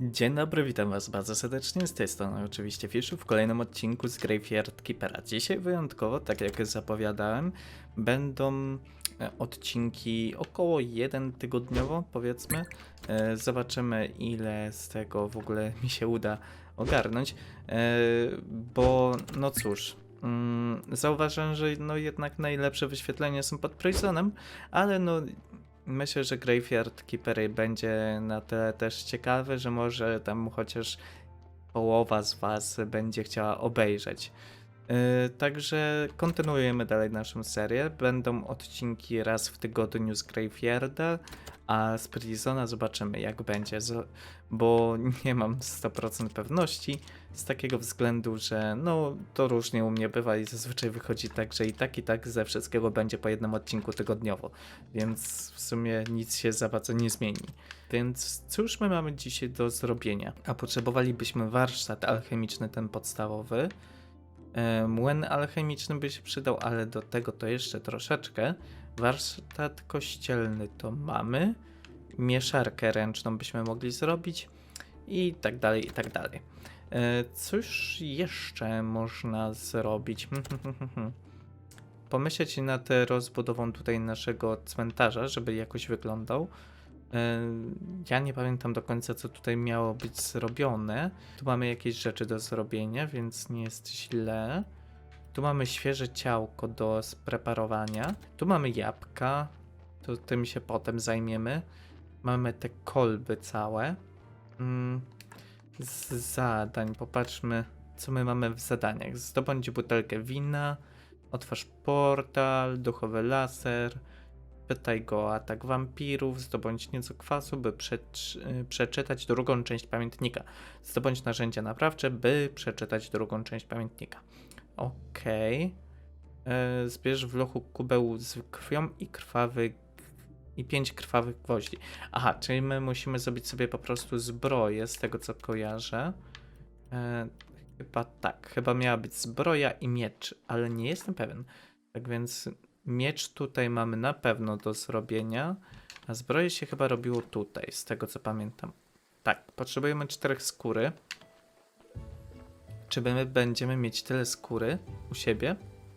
Dzień dobry, witam was bardzo serdecznie, z tej strony oczywiście Fiszu w kolejnym odcinku z Graveyard Keepera. Dzisiaj wyjątkowo, tak jak zapowiadałem, będą e, odcinki około jeden tygodniowo, powiedzmy. E, Zobaczymy ile z tego w ogóle mi się uda ogarnąć, e, bo no cóż... mm, Zauważyłem, że no jednak najlepsze wyświetlenia są pod Prisonem, ale no Myślę, że Graveyard Keeper będzie na tyle też ciekawy, że może tam chociaż połowa z Was będzie chciała obejrzeć. Yy, także kontynuujemy dalej naszą serię. Będą odcinki raz w tygodniu z Graveyarda, a z Prisona zobaczymy jak będzie, bo nie mam 100% pewności z takiego względu, że no to różnie u mnie bywa i zazwyczaj wychodzi tak, że i tak i tak ze wszystkiego będzie po jednym odcinku tygodniowo więc w sumie nic się za bardzo nie zmieni. Więc cóż my mamy dzisiaj do zrobienia? A potrzebowalibyśmy warsztat alchemiczny, ten podstawowy. Młyn alchemiczny by się przydał, ale do tego to jeszcze troszeczkę. Warsztat kościelny to mamy. Mieszarkę ręczną byśmy mogli zrobić. I tak dalej, i tak dalej. E, Cóż jeszcze można zrobić? pomyśleć nad rozbudową tutaj naszego cmentarza, żeby jakoś wyglądał. E, Ja nie pamiętam do końca, co tutaj miało być zrobione. Tu mamy jakieś rzeczy do zrobienia, więc nie jest źle. Tu mamy świeże ciałko do spreparowania. Tu mamy jabłka. To tym się potem zajmiemy. Mamy te kolby całe. Mm, Z zadań, popatrzmy, co my mamy w zadaniach. Zdobądź butelkę wina. Otwarz portal, duchowy laser. Pytaj go o atak wampirów, zdobądź nieco kwasu, by y, przeczytać drugą część pamiętnika. Zdobądź narzędzia naprawcze, by przeczytać drugą część pamiętnika. Okej. E, Zbierz w lochu kubeł z krwią i krwawy i pięć krwawych gwoździ. Aha, czyli my musimy zrobić sobie po prostu zbroję, z tego co kojarzę. E, Chyba tak, chyba miała być zbroja i miecz, ale nie jestem pewien. Tak więc miecz tutaj mamy na pewno do zrobienia, a zbroję się chyba robiło tutaj, z tego co pamiętam. Tak, potrzebujemy czterech skóry. Czy my będziemy mieć tyle skóry u siebie?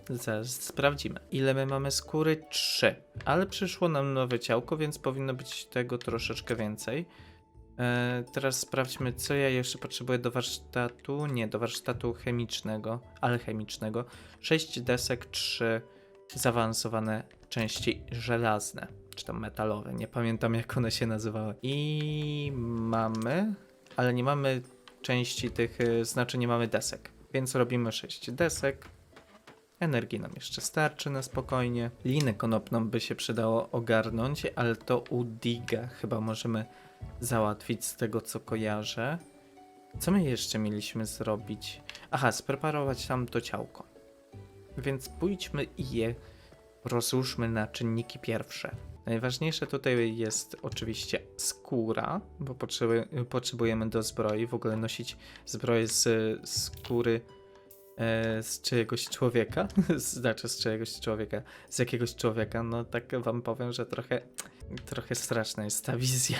Zaraz sprawdzimy. Ile my mamy skóry? Trzy. Ale przyszło nam nowe ciałko, więc powinno być tego troszeczkę więcej. E, teraz sprawdźmy, co ja jeszcze potrzebuję do warsztatu. Nie, do warsztatu chemicznego, alchemicznego. 6 desek, 3 zaawansowane części żelazne, czy tam metalowe. Nie pamiętam, jak one się nazywały. I mamy, ale nie mamy części tych, y, znaczy nie mamy desek. Więc robimy 6 desek. Energii nam jeszcze starczy na spokojnie. Linę konopną by się przydało ogarnąć, ale to u Diga chyba możemy załatwić z tego co kojarzę. Co my jeszcze mieliśmy zrobić? Aha, spreparować tam to ciałko. Więc pójdźmy i je rozłóżmy na czynniki pierwsze. Najważniejsze tutaj jest oczywiście skóra, bo potrzebujemy do zbroi w ogóle nosić zbroję z skóry z czyjegoś człowieka, znaczy z czyjegoś człowieka, z jakiegoś człowieka, no tak wam powiem, że trochę, trochę straszna jest ta wizja.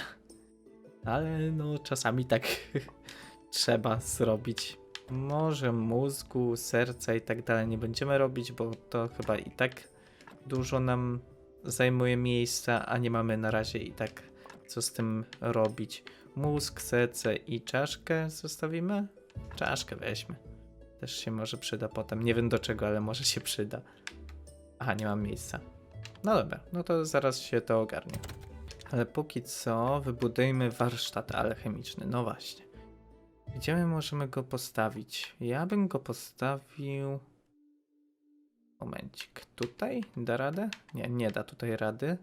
Ale no czasami tak trzeba zrobić. Może mózgu, serca i tak dalej nie będziemy robić, bo to chyba i tak dużo nam zajmuje miejsca, a nie mamy na razie i tak co z tym robić. Mózg, serce i czaszkę zostawimy? Czaszkę weźmy. Też się może przyda potem. Nie wiem do czego, ale może się przyda. Aha, nie mam miejsca. No dobra, no to zaraz się to ogarnie. Ale póki co wybudujmy warsztat alchemiczny. No właśnie. Gdzie my możemy go postawić? Ja bym go postawił. Momencik. Tutaj? Da radę? Nie, nie da tutaj rady.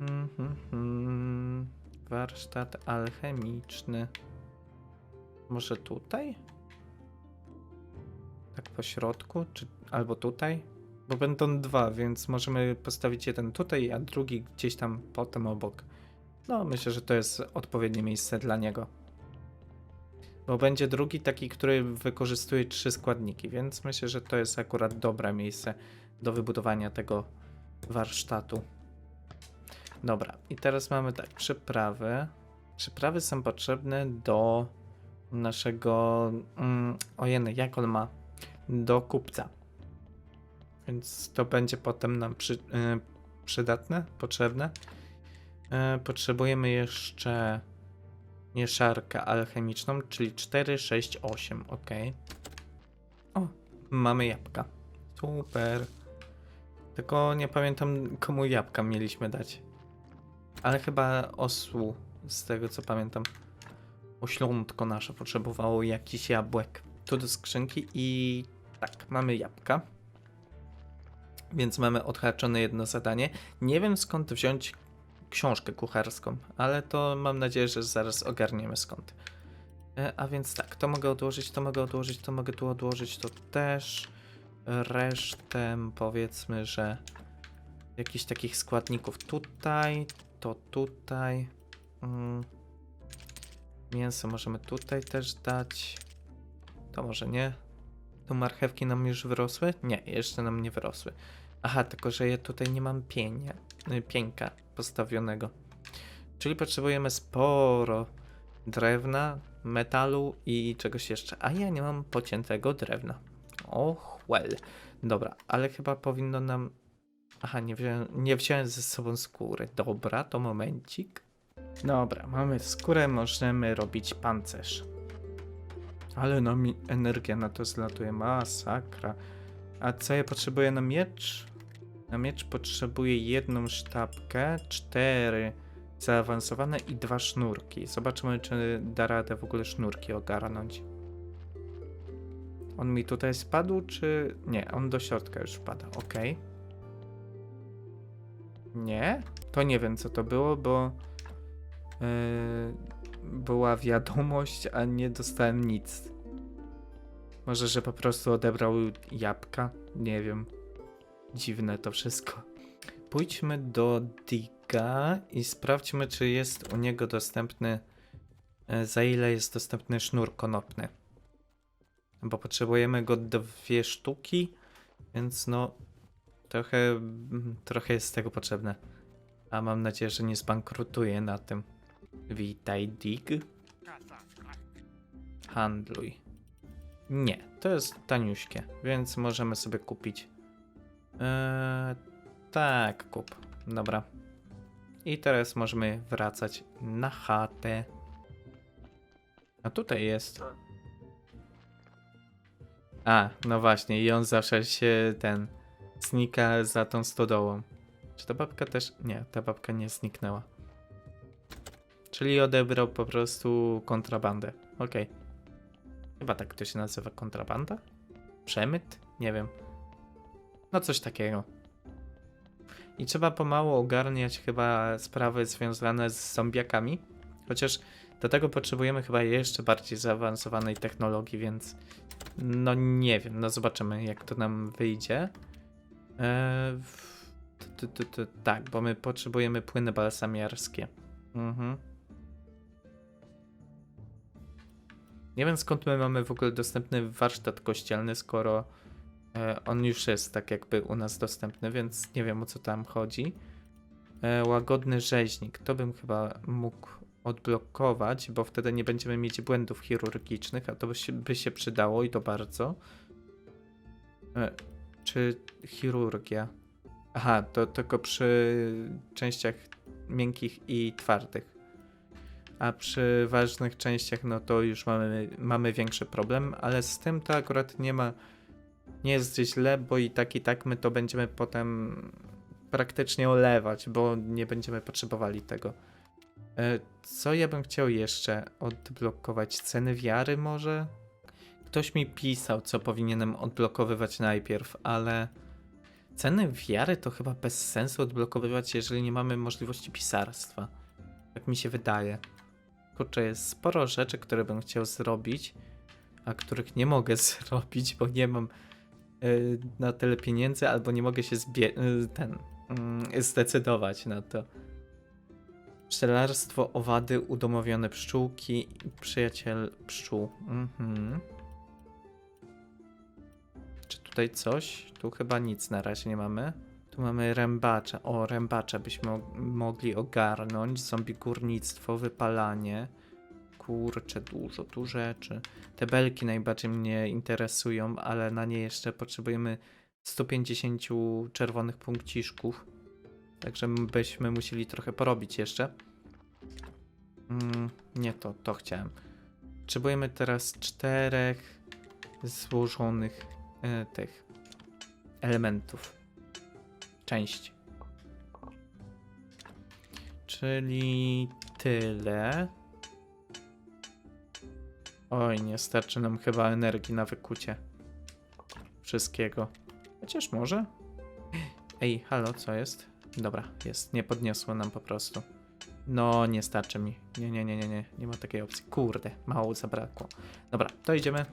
Mhm, mhm. Warsztat alchemiczny. Może tutaj? Tak po środku? Czy albo tutaj? Bo będą dwa, więc możemy postawić jeden tutaj, a drugi gdzieś tam potem obok. No, myślę, że to jest odpowiednie miejsce dla niego. Bo będzie drugi taki, który wykorzystuje trzy składniki, więc myślę, że to jest akurat dobre miejsce do wybudowania tego warsztatu. Dobra, i teraz mamy tak, przyprawy. Przyprawy są potrzebne do naszego. Mm, jak on ma? Do kupca. Więc to będzie potem nam przy, y, przydatne, potrzebne. E, potrzebujemy jeszcze mieszarkę alchemiczną, czyli 4, 6, 8. Ok. O, mamy jabłka. Super. Tylko nie pamiętam, komu jabłka mieliśmy dać. Ale chyba osłu, z tego co pamiętam. Oślątko nasze potrzebowało jakiś jabłek. Tu do skrzynki i tak, mamy jabłka. Więc mamy odhaczone jedno zadanie. Nie wiem skąd wziąć książkę kucharską, ale to mam nadzieję, że zaraz ogarniemy skąd. E, a więc tak, to mogę odłożyć, to mogę odłożyć, to mogę tu odłożyć, to też. Resztę powiedzmy, że jakichś takich składników tutaj, to tutaj. Mm. Mięso możemy tutaj też dać. To może nie. Tu marchewki nam już wyrosły? Nie, jeszcze nam nie wyrosły. Aha, tylko że ja tutaj nie mam pienia, y, pieńka postawionego. Czyli potrzebujemy sporo drewna, metalu i czegoś jeszcze. A ja nie mam pociętego drewna. Och, well. Dobra, ale chyba powinno nam... Aha, nie wziąłem, nie wziąłem ze sobą skóry. Dobra, to momencik. Dobra, mamy skórę, możemy robić pancerz. Ale no mi energia na to zlatuje, masakra. A co ja potrzebuję na miecz? Na miecz potrzebuję jedną sztabkę, cztery zaawansowane i dwa sznurki. Zobaczymy, czy da radę w ogóle sznurki ogarnąć. On mi tutaj spadł, czy... Nie, on do środka już wpada, ok. Nie? To nie wiem, co to było, bo... Yy, była wiadomość, a nie dostałem nic. Może, że po prostu odebrał jabłka? Nie wiem. Dziwne to wszystko. Pójdźmy do Diga i sprawdźmy, czy jest u niego dostępny. e, Za ile jest dostępny sznur konopny. Bo potrzebujemy go dwie sztuki, więc no. Trochę, mm, trochę jest tego potrzebne. A mam nadzieję, że nie zbankrutuje na tym. Witaj, Dig. Handluj. Nie, to jest taniuśkie, więc możemy sobie kupić. Eee, tak, kup. Dobra. I teraz możemy wracać na chatę. A tutaj jest. A, no właśnie, i on zawsze się ten znika za tą stodołą. Czy ta babka też. Nie, ta babka nie zniknęła. Czyli odebrał po prostu kontrabandę. Okej. Chyba tak to się nazywa kontrabanda? Przemyt? Nie wiem. No coś takiego. I trzeba pomału ogarniać chyba sprawy związane z zombiakami. Chociaż do tego potrzebujemy chyba jeszcze bardziej zaawansowanej technologii, więc no nie wiem, no zobaczymy jak to nam wyjdzie. Eee, t- t- t- tak, bo my potrzebujemy płyny balsamiarskie. Mhm. Nie wiem skąd my mamy w ogóle dostępny warsztat kościelny, skoro e, on już jest tak jakby u nas dostępny, więc nie wiem o co tam chodzi. E, łagodny rzeźnik, to bym chyba mógł odblokować, bo wtedy nie będziemy mieć błędów chirurgicznych, a to by się, by się przydało i to bardzo. E, czy chirurgia? Aha, to tylko przy częściach miękkich i twardych. A przy ważnych częściach, no to już mamy, mamy większy problem, ale z tym to akurat nie ma, nie jest źle, bo i tak i tak my to będziemy potem praktycznie olewać, bo nie będziemy potrzebowali tego. E, Co ja bym chciał jeszcze odblokować? Ceny wiary może? Ktoś mi pisał, co powinienem odblokowywać najpierw, ale ceny wiary to chyba bez sensu odblokowywać, jeżeli nie mamy możliwości pisarstwa. Tak mi się wydaje. Kurczę, jest sporo rzeczy, które bym chciał zrobić, a których nie mogę zrobić, bo nie mam y, na tyle pieniędzy, albo nie mogę się zbie- y, ten y, zdecydować na to. Pszczelarstwo, owady, udomowione pszczółki, przyjaciel pszczół. Mhm. Czy tutaj coś? Tu chyba nic na razie nie mamy. Tu mamy rębacza. O, rębacza byśmy mogli ogarnąć. Zombie górnictwo, wypalanie. Kurczę, dużo tu rzeczy. Te belki najbardziej mnie interesują, ale na nie jeszcze potrzebujemy 150 czerwonych punkciszków. Także byśmy musieli trochę porobić jeszcze. Mm, nie to, to chciałem. Potrzebujemy teraz czterech złożonych e, tych elementów. Części. Czyli tyle. Oj, nie starczy nam chyba energii na wykucie wszystkiego. Chociaż może? Ej, halo, co jest? Dobra, jest. Nie podniosło nam po prostu. No, nie starczy mi. Nie, nie, nie, nie, nie. Nie ma takiej opcji. Kurde, mało zabrakło. Dobra, to idziemy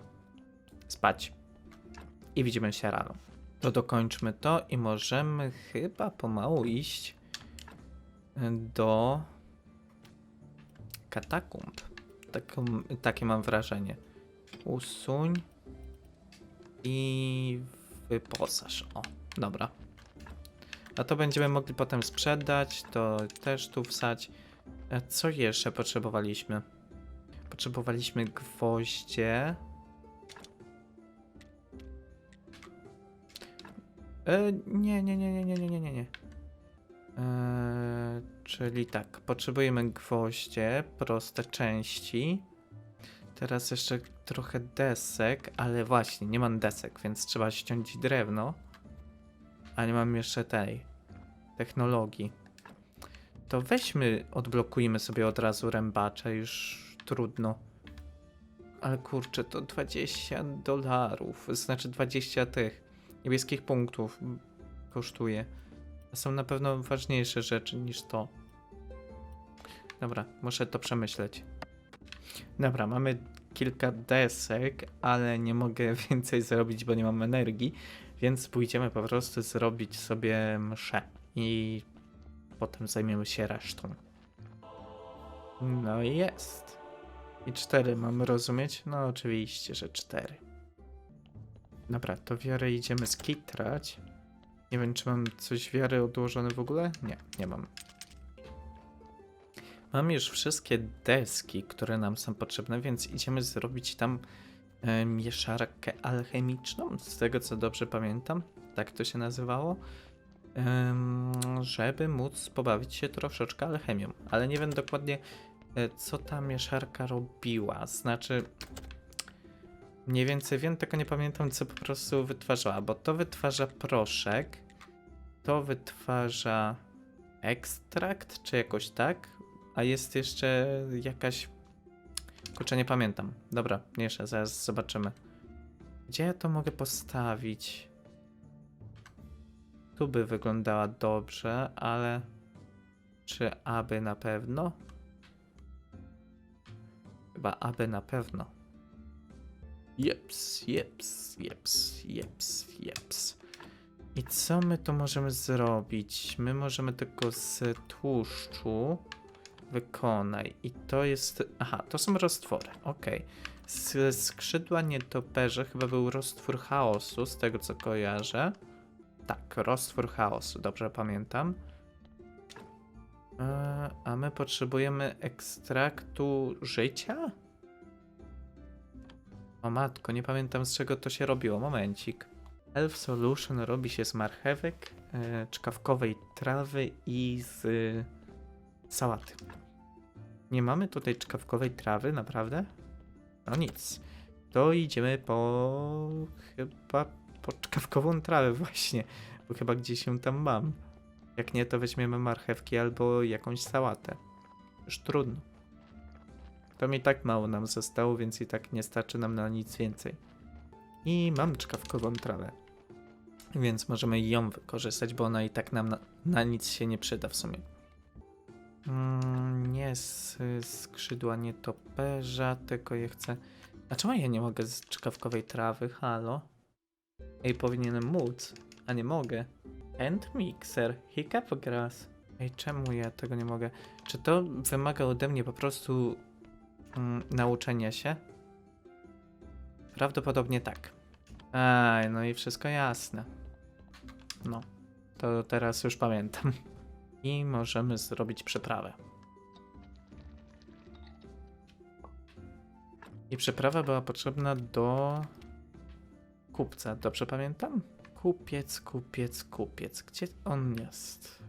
spać. I widzimy się rano. To dokończmy to i możemy chyba pomału iść do katakumb. Taką, takie mam wrażenie. Usuń i wyposaż. O, dobra. A to będziemy mogli potem sprzedać, to też tu wsać. A co jeszcze potrzebowaliśmy? Potrzebowaliśmy gwoździe. E, nie, nie, nie, nie, nie, nie, nie, nie. E, czyli tak, potrzebujemy gwoździe, proste części. Teraz jeszcze trochę desek, ale właśnie, nie mam desek, więc trzeba ściąć drewno. A nie mam jeszcze tej technologii. To weźmy, odblokujmy sobie od razu rębacze, już trudno. Ale kurczę, to 20 dolarów, znaczy 20 tych niebieskich punktów kosztuje. Są na pewno ważniejsze rzeczy niż to. Dobra, muszę to przemyśleć. Dobra, mamy kilka desek, ale nie mogę więcej zrobić, bo nie mam energii, więc pójdziemy po prostu zrobić sobie mszę i potem zajmiemy się resztą. No i jest. I cztery mamy rozumieć? No oczywiście, że cztery. Dobra, to wiarę idziemy skitrać. Nie wiem, czy mam coś wiary odłożone w ogóle? Nie, nie mam. Mam już wszystkie deski, które nam są potrzebne, więc idziemy zrobić tam e, mieszarkę alchemiczną, z tego co dobrze pamiętam, tak to się nazywało, żeby móc pobawić się troszeczkę alchemią, ale nie wiem dokładnie e, co ta mieszarka robiła, znaczy mniej więcej wiem, tylko nie pamiętam co po prostu wytwarzała, bo to wytwarza proszek, to wytwarza ekstrakt, czy jakoś tak, a jest jeszcze jakaś. Kurczę, nie pamiętam. Dobra, jeszcze zaraz zobaczymy. Gdzie ja to mogę postawić? Tu by wyglądała dobrze, ale. Czy aby na pewno? Chyba aby na pewno. Jeps, jeps, jeps, jeps, jeps. I co my tu możemy zrobić? My możemy tylko z tłuszczu wykonaj. I to jest. Aha, to są roztwory. Okej. Z skrzydła nietoperze chyba był roztwór chaosu, z tego co kojarzę. Tak, roztwór chaosu, dobrze pamiętam. E, a my potrzebujemy ekstraktu życia? O matko, nie pamiętam z czego to się robiło. Momencik. Elf Solution robi się z marchewek, e, czkawkowej trawy i z y, sałaty. Nie mamy tutaj czkawkowej trawy, naprawdę? No nic. To idziemy po... chyba po czkawkową trawę właśnie, bo chyba gdzieś ją tam mam. Jak nie, to weźmiemy marchewki albo jakąś sałatę. Już trudno. To mi tak mało nam zostało, więc i tak nie starczy nam na nic więcej. I mam czkawkową trawę. Więc możemy ją wykorzystać, bo ona i tak nam na, na nic się nie przyda w sumie. Mm, nie z skrzydła nietoperza, tylko je chcę. A czemu ja nie mogę z czkawkowej trawy? Halo? Ej, powinienem móc, a nie mogę. End mixer, hiccup grass. Ej, czemu ja tego nie mogę? Czy to wymaga ode mnie po prostu mm, nauczenia się? Prawdopodobnie tak. Aj, no i wszystko jasne. No. To teraz już pamiętam. I możemy zrobić przeprawę. I przeprawa była potrzebna do kupca, dobrze pamiętam? Kupiec, kupiec, kupiec. Gdzie on jest?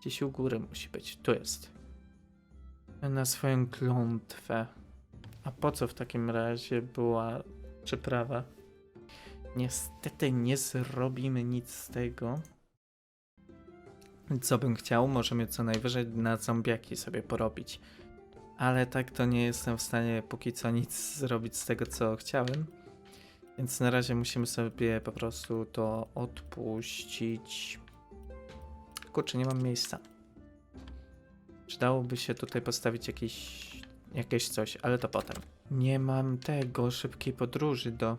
Gdzieś u góry musi być. Tu jest. Na swoją klątwę. A po co w takim razie była przeprawa? Niestety nie zrobimy nic z tego. Co bym chciał, możemy co najwyżej na zombiaki sobie porobić. Ale tak to nie jestem w stanie póki co nic zrobić z tego, co chciałem. Więc na razie musimy sobie po prostu to odpuścić. Kurczę, nie mam miejsca. Przydałoby się tutaj postawić jakiś, jakieś coś, ale to potem. Nie mam tego szybkiej podróży do.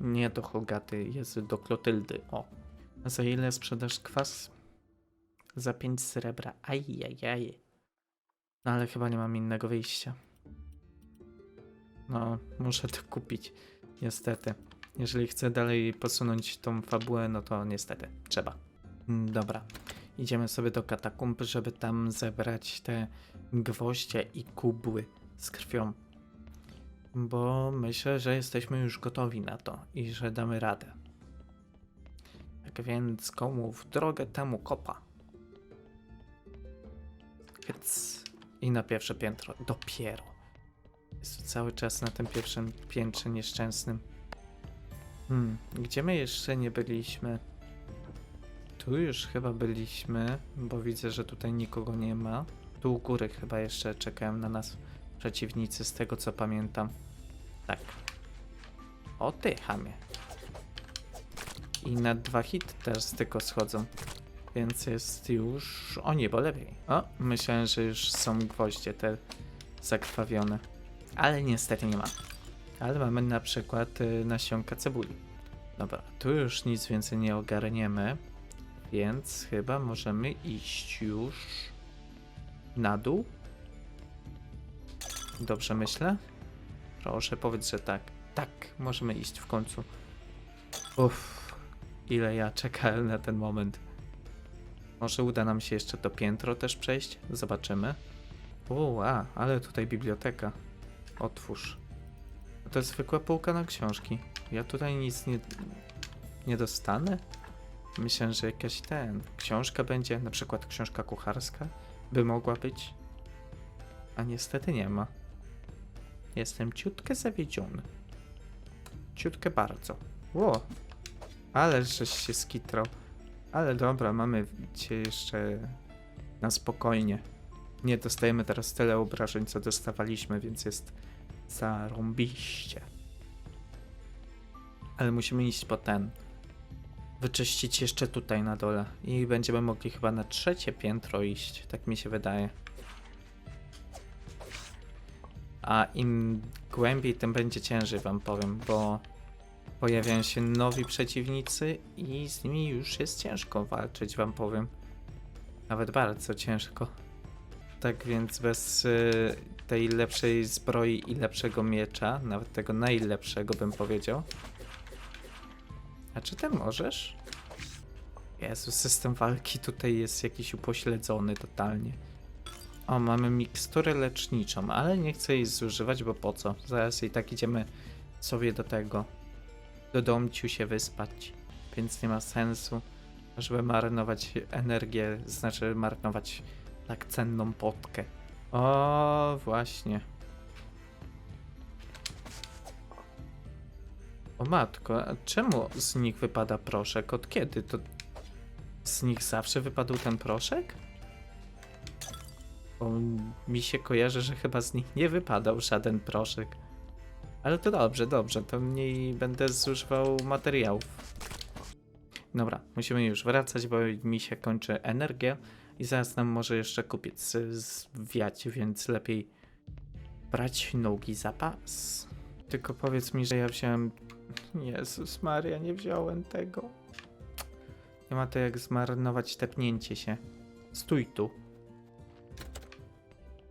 Nie do Hogaty, jest do Klotyldy. O. A za ile sprzedasz kwas? Za 5 srebra. Ajajaj. No ale chyba nie mam innego wyjścia. No, muszę to kupić. Niestety. Jeżeli chcę dalej posunąć tą fabułę, no to niestety. Trzeba. Dobra. Idziemy sobie do katakumb, żeby tam zebrać te gwoździe i kubły z krwią. Bo myślę, że jesteśmy już gotowi na to i że damy radę. Tak więc komu w drogę temu kopa. Hyc. I na pierwsze piętro. Dopiero. Jest tu cały czas na tym pierwszym piętrze nieszczęsnym. Hmm, gdzie my jeszcze nie byliśmy? Tu już chyba byliśmy, bo widzę, że tutaj nikogo nie ma. Tu u góry chyba jeszcze czekają na nas przeciwnicy, z tego co pamiętam. Tak. O ty, chamie. I na dwa hity też tylko schodzą. Więc jest już o niebo lepiej. O, myślałem, że już są gwoździe te zakrwawione. Ale niestety nie ma. Ale mamy na przykład y, nasionka cebuli. Dobra, tu już nic więcej nie ogarniemy. Więc chyba możemy iść już na dół. Dobrze myślę? Proszę powiedz, że tak. Tak, możemy iść w końcu. Uff, ile ja czekałem na ten moment. Może uda nam się jeszcze to piętro też przejść? Zobaczymy. Ua, ale tutaj biblioteka. Otwórz. To jest zwykła półka na książki. Ja tutaj nic nie, nie dostanę? Myślę, że jakaś ten, książka będzie, na przykład książka kucharska by mogła być. A niestety nie ma. Jestem ciutkę zawiedziony. Ciutkę bardzo. Ło, ale żeś się skitrał. Ale dobra, mamy cię jeszcze na spokojnie. Nie dostajemy teraz tyle obrażeń, co dostawaliśmy, więc jest zarąbiście. Ale musimy iść po ten. Wyczyścić jeszcze tutaj na dole. I będziemy mogli chyba na trzecie piętro iść, tak mi się wydaje. A im głębiej, tym będzie ciężej, wam powiem, bo pojawiają się nowi przeciwnicy i z nimi już jest ciężko walczyć, wam powiem. Nawet bardzo ciężko. Tak więc bez y, tej lepszej zbroi i lepszego miecza, nawet tego najlepszego bym powiedział. A czy ty możesz? Jezu, system walki tutaj jest jakiś upośledzony totalnie. O, mamy miksturę leczniczą, ale nie chcę jej zużywać, bo po co? Zaraz i tak idziemy sobie do tego, do domciu się wyspać, więc nie ma sensu, żeby marnować energię, znaczy marnować tak cenną potkę. O, właśnie. Matko, a czemu z nich wypada proszek? Od kiedy? To z nich zawsze wypadł ten proszek? Bo mi się kojarzy, że chyba z nich nie wypadał żaden proszek. Ale to dobrze, dobrze, to mniej będę zużywał materiałów. Dobra, musimy już wracać, bo mi się kończy energia i zaraz nam może jeszcze kupiec zwiać, więc lepiej brać nogi za pas. Tylko powiedz mi, że ja wziąłem... Jezus Maria, nie wziąłem tego. Nie ma to jak zmarnować tepnięcie się. Stój tu.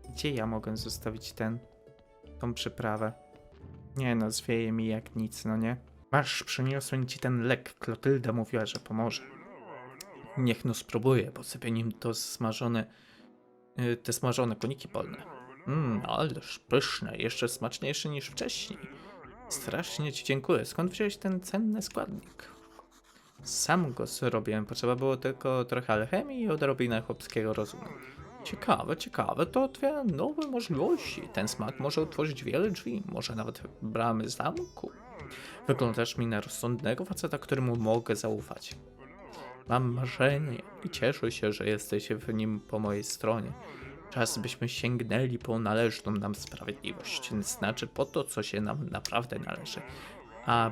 Gdzie ja mogę zostawić ten... tą przyprawę? Nie no, zwieje mi jak nic, no nie? Masz, przyniosłem ci ten lek. Klotylda mówiła, że pomoże. Niech no spróbuję, bo sobie nim to smażone, y, te smażone koniki polne. Mmm, ależ pyszne, jeszcze smaczniejsze niż wcześniej. Strasznie ci dziękuję. Skąd wziąłeś ten cenny składnik? Sam go zrobiłem, potrzeba było tylko trochę alchemii i odrobinę chłopskiego rozumu. Ciekawe, ciekawe, to otwiera nowe możliwości. Ten smak może otworzyć wiele drzwi, może nawet bramy zamku. Wyglądasz mi na rozsądnego faceta, któremu mogę zaufać. Mam marzenie i cieszę się, że jesteś w nim po mojej stronie. Czas byśmy sięgnęli po należną nam sprawiedliwość, znaczy po to, co się nam naprawdę należy. A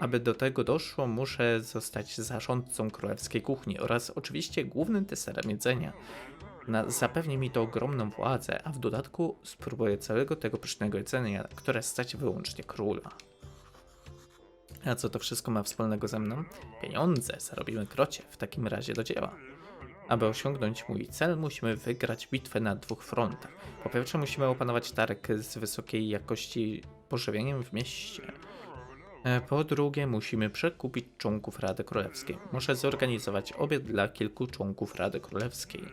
aby do tego doszło, muszę zostać zarządcą królewskiej kuchni oraz oczywiście głównym testerem jedzenia. Na, zapewni mi to ogromną władzę, a w dodatku spróbuję całego tego pysznego jedzenia, które stać wyłącznie króla. A co to wszystko ma wspólnego ze mną? Pieniądze, zarobimy krocie, w takim razie do dzieła. Aby osiągnąć mój cel, musimy wygrać bitwę na dwóch frontach. Po pierwsze, musimy opanować targ z wysokiej jakości pożywieniem w mieście. E, Po drugie, musimy przekupić członków Rady Królewskiej. Muszę zorganizować obiad dla kilku członków Rady Królewskiej.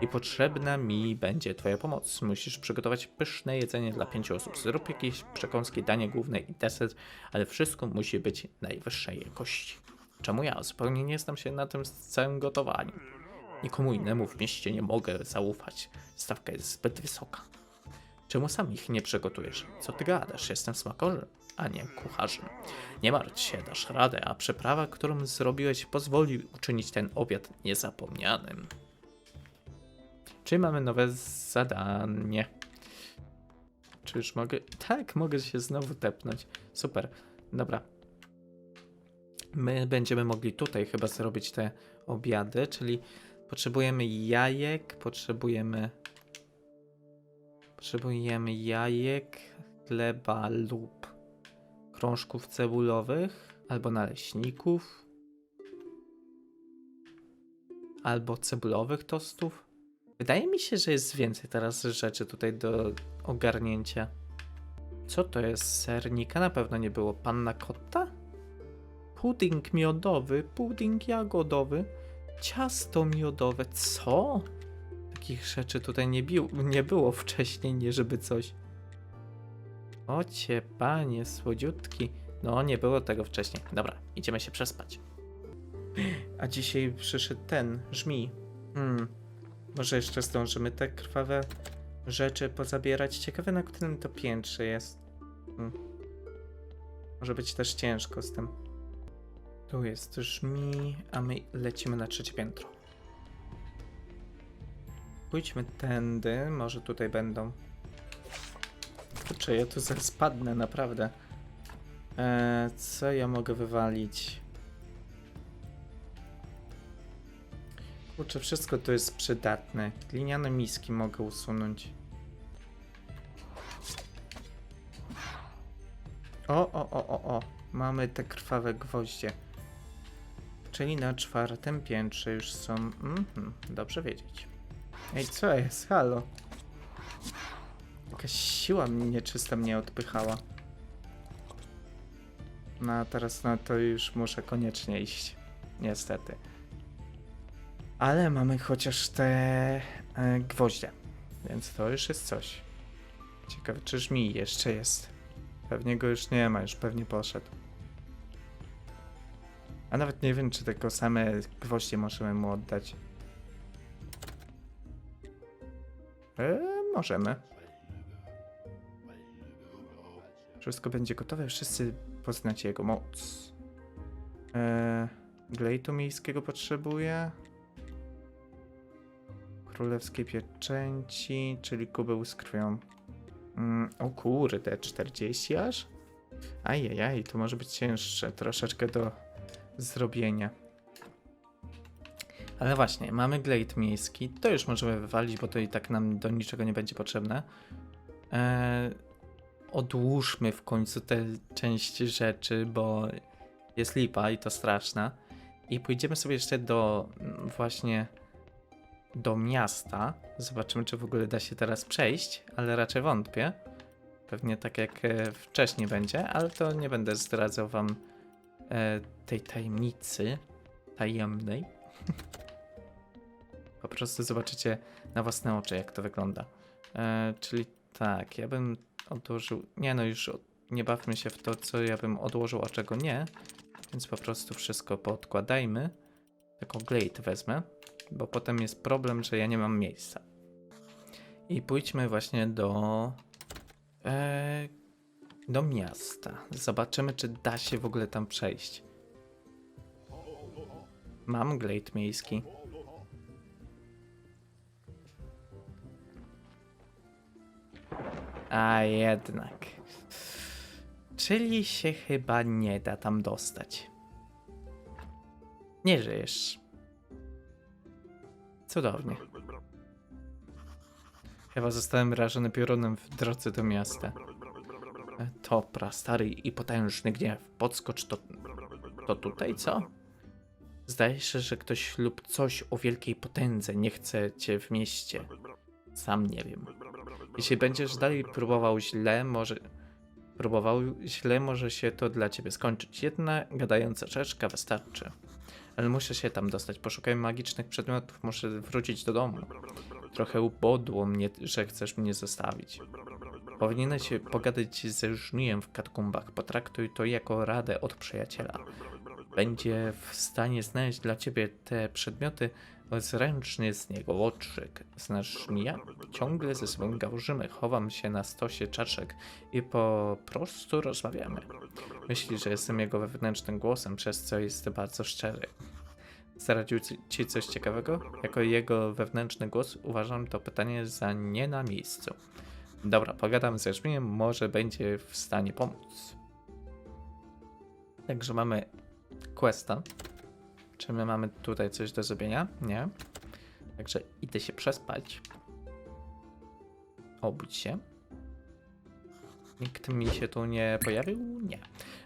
I potrzebna mi będzie Twoja pomoc. Musisz przygotować pyszne jedzenie dla pięciu osób. Zrób jakieś przekąski, danie główne i deser, ale wszystko musi być najwyższej jakości. Czemu ja? Zupełnie nie znam się na tym całym gotowaniu. Nikomu innemu w mieście nie mogę zaufać. Stawka jest zbyt wysoka. Czemu sam ich nie przygotujesz? Co ty gadasz? Jestem smakorzem, a nie kucharzem. Nie martw się, dasz radę, a przeprawa, którą zrobiłeś, pozwoli uczynić ten obiad niezapomnianym. Czy mamy nowe zadanie? Czy już mogę? Tak, mogę się znowu tepnąć. Super. Dobra. My będziemy mogli tutaj chyba zrobić te obiady, czyli potrzebujemy jajek, potrzebujemy potrzebujemy jajek, chleba lub krążków cebulowych albo naleśników albo cebulowych tostów. Wydaje mi się, że jest więcej teraz rzeczy tutaj do ogarnięcia. Co to jest? Sernika na pewno nie było. Panna kotta? Pudding miodowy, pudding jagodowy, ciasto miodowe. Co? Takich rzeczy tutaj nie, bił, nie było wcześniej, nie żeby coś. Ocie, panie, słodziutki. No, nie było tego wcześniej. Dobra, idziemy się przespać. A dzisiaj przyszedł ten, żmi. Hmm. Może jeszcze zdążymy te krwawe rzeczy pozabierać. Ciekawe, na którym to piętrze jest. Hmm. Może być też ciężko z tym. Tu jest żmi, a my lecimy na trzecie piętro. Pójdźmy tędy, może tutaj będą. Kurczę, ja tu zaraz spadnę, naprawdę. Eee, co ja mogę wywalić? Kurczę, wszystko tu jest przydatne. Gliniane miski mogę usunąć. O, o, o, o, o. Mamy te krwawe gwoździe. Czyli na czwartym piętrze już są. Mhm, dobrze wiedzieć. Ej, co jest? Halo. Jakaś siła nieczysta mnie odpychała. No a teraz no to już muszę koniecznie iść. Niestety. Ale mamy chociaż te e, gwoździe. Więc to już jest coś. Ciekawe, czy żmi jeszcze jest. Pewnie go już nie ma, już pewnie poszedł. A nawet nie wiem, czy tylko same gwoździe możemy mu oddać. E, możemy. Wszystko będzie gotowe, wszyscy poznacie jego moc. E, glejtu miejskiego potrzebuję. Królewskiej pieczęci, czyli kubeł z krwią. Mm, o kurde, 40 aż? Ajajaj, to może być cięższe, troszeczkę do zrobienia. Ale właśnie, mamy glejt miejski, to już możemy wywalić, bo to i tak nam do niczego nie będzie potrzebne. Eee, odłóżmy w końcu tę część rzeczy, bo jest lipa i to straszna. I pójdziemy sobie jeszcze do mm, właśnie do miasta. Zobaczymy, czy w ogóle da się teraz przejść, ale raczej wątpię. Pewnie tak jak e, wcześniej będzie, ale to nie będę zdradzał wam tej tajemnicy tajemnej. Po prostu zobaczycie na własne oczy, jak to wygląda. E, czyli tak, ja bym odłożył. Nie, no już nie bawmy się w to, co ja bym odłożył, a czego nie. Więc po prostu wszystko podkładajmy. Tylko glade wezmę, bo potem jest problem, że ja nie mam miejsca. I pójdźmy właśnie do. E, do miasta. Zobaczymy, czy da się w ogóle tam przejść. Mam glade miejski. A jednak. Czyli się chyba nie da tam dostać. Nie żyjesz. Cudownie. Chyba zostałem rażony piorunem w drodze do miasta. E, To prastary i potężny gniew. Podskocz to... To tutaj, co? Zdaje się, że ktoś lub coś o wielkiej potędze nie chce cię w mieście. Sam nie wiem. Jeśli będziesz dalej próbował źle, może... Próbował źle, może się to dla ciebie skończyć. Jedna gadająca czeszka wystarczy. Ale muszę się tam dostać. Poszukaj magicznych przedmiotów. Muszę wrócić do domu. Trochę ubodło mnie, że chcesz mnie zostawić. Powinieneś pogadać ze żnijem w katakumbach. Potraktuj to jako radę od przyjaciela. Będzie w stanie znaleźć dla ciebie te przedmioty zręcznie z niego łotrzyk. Znasz żnija? Ciągle ze sobą gałżymy. Chowam się na stosie czaszek i po prostu rozmawiamy. Myśli, że jestem jego wewnętrznym głosem, przez co jest bardzo szczery. Zaradził ci coś ciekawego? Jako jego wewnętrzny głos uważam to pytanie za nie na miejscu. Dobra, pogadam ze Żmijem, może będzie w stanie pomóc. Także mamy questa. Czy my mamy tutaj coś do zrobienia? Nie. Także idę się przespać. Obudź się. Nikt mi się tu nie pojawił? Nie.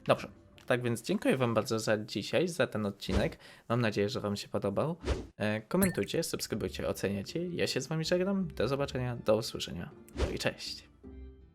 Dobrze. Tak więc dziękuję Wam bardzo za dzisiaj, za ten odcinek. Mam nadzieję, że Wam się podobał. E, komentujcie, subskrybujcie, oceniacie. Ja się z Wami żegnam. Do zobaczenia, do usłyszenia. No i cześć.